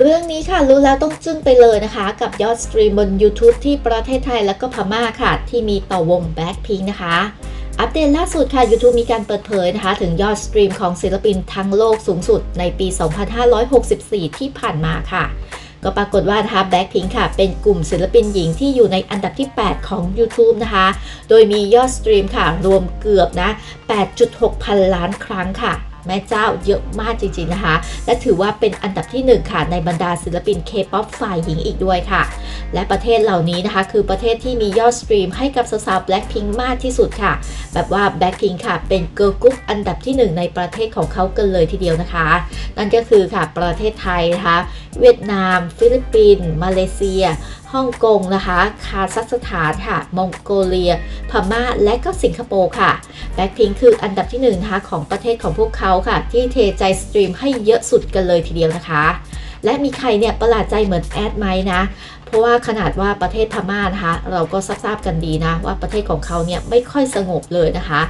เรื่องนี้ค่ะรู้แล้วต้องจึ้งไปเลยนะคะ กับยอดสตรีมบน YouTube ที่ประเทศไทยและก็พม่าค่ะ ที่มีต่อวง Blackpink นะคะ อัปเดตล่าสุดค่ะ YouTube มีการเปิดเผยนะคะ ถึงยอดสตรีมของศิลปินทั้งโลกสูงสุดในปี 2564 ที่ผ่านมาค่ะ ก็ปรากฏว่านะคะ Blackpink ค่ะ เป็นกลุ่มศิลปินหญิงที่อยู่ในอันดับที่ 8 ของ YouTube นะคะ โดยมียอดสตรีมค่ะ รวมเกือบนะ 8.6 พันล้านครั้งค่ะ แม่เจ้าเยอะมากจริงๆนะคะ และถือว่าเป็นอันดับที่ 1 ค่ะ ในบรรดาศิลปิน K-POP ฝ่ายหญิงอีกด้วยค่ะ และประเทศเหล่านี้นะคะ คือประเทศที่มียอดสตรีมให้กับสาวๆ Blackpink มากที่สุดค่ะ แบบว่า Blackpink ค่ะเป็นเกิร์ลกรุ๊ปอันดับที่ 1 ในประเทศของเขากันเลยทีเดียวนะคะ นั่นก็คือค่ะประเทศไทยนะคะ เวียดนาม ฟิลิปปินส์มาเลเซีย ฮ่องกงนะคะ คาซัคสถานค่ะ มองโกเลีย พม่า และก็สิงคโปร์ค่ะแบ็คพิงคืออันดับที่หนึ่งนะคะของประเทศของพวกเขาค่ะ ที่เทใจสตรีมให้เยอะสุดกันเลยทีเดียวนะคะ และมีใครเนี่ยประหลาดใจเหมือนแอดไหมนะเพราะว่าขนาดว่าประเทศพม่านะคะ เราก็ทราบกันดีนะว่าประเทศของเขาเนี่ยไม่ค่อยสงบเลยนะคะ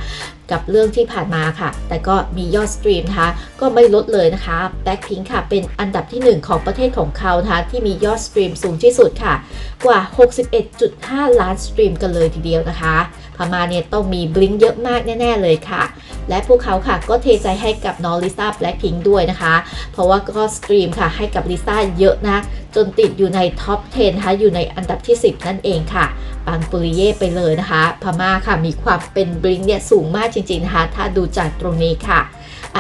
กับเรื่องที่ผ่านมาค่ะ แต่ก็มียอดสตรีมนะคะก็ไม่ลดเลยนะคะ Blackpink ค่ะเป็นอันดับที่ 1 ของประเทศของเขานะคะที่มียอดสตรีมสูงที่สุดค่ะ กว่า 61.5 ล้านสตรีมกันเลยทีเดียวนะคะพม่าเนี่ยต้องมีบลิงเยอะมากแน่ ๆ เลยค่ะ และพวกเขาค่ะก็เทใจให้กับน้องลิซ่าแบล็คพิงด้วยนะคะ เพราะว่าก็สตรีมค่ะให้กับลิซ่าเยอะนะ จนติดอยู่ในท็อป 10 นะคะ อยู่ในอันดับที่ 10 นั่นเองค่ะ ปังปุริเย่ไปเลยนะคะ พม่าค่ะมีความเป็นบลิงเนี่ยสูงมากจริง ๆ นะคะ ถ้าดูจากตรงนี้ค่ะ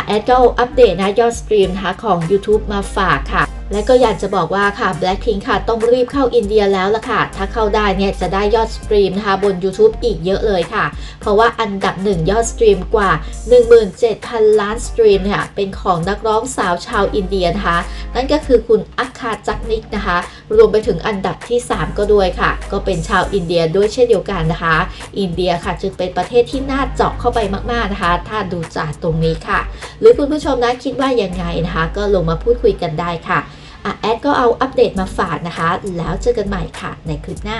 แอดก็อาอัปเดตนะยอดสตรีมนะคะของ YouTube มาฝากค่ะ และก็อยากจะบอกว่าค่ะ Blackpink ค่ะต้องรีบเข้าอินเดียแล้วล่ะค่ะ ถ้าเข้าได้เนี่ยจะได้ยอดสตรีมนะคะบน YouTube อีกเยอะเลยค่ะ เพราะว่าอันดับหนึ่งยอดสตรีมกว่า 17,000 ล้านสตรีมค่ะ เป็นของนักร้องสาวชาวอินเดียนะคะ นั่นก็คือคุณอัคคาจักนิกนะคะ รวมไปถึงอันดับที่ 3 ก็ด้วยค่ะ ก็เป็นชาวอินเดียด้วยเช่นเดียวกันนะคะ อินเดียค่ะจึงเป็นประเทศที่น่าเจาะเข้าไปมาก ๆนะคะ ถ้าดูจากตรงนี้ค่ะ หรือคุณผู้ชมนะคิดว่ายังไงนะคะ ก็ลงมาพูดคุยกันได้ค่ะ แอดก็เอาอัปเดตมาฝากนะคะ แล้วเจอกันใหม่ค่ะในคลิปหน้า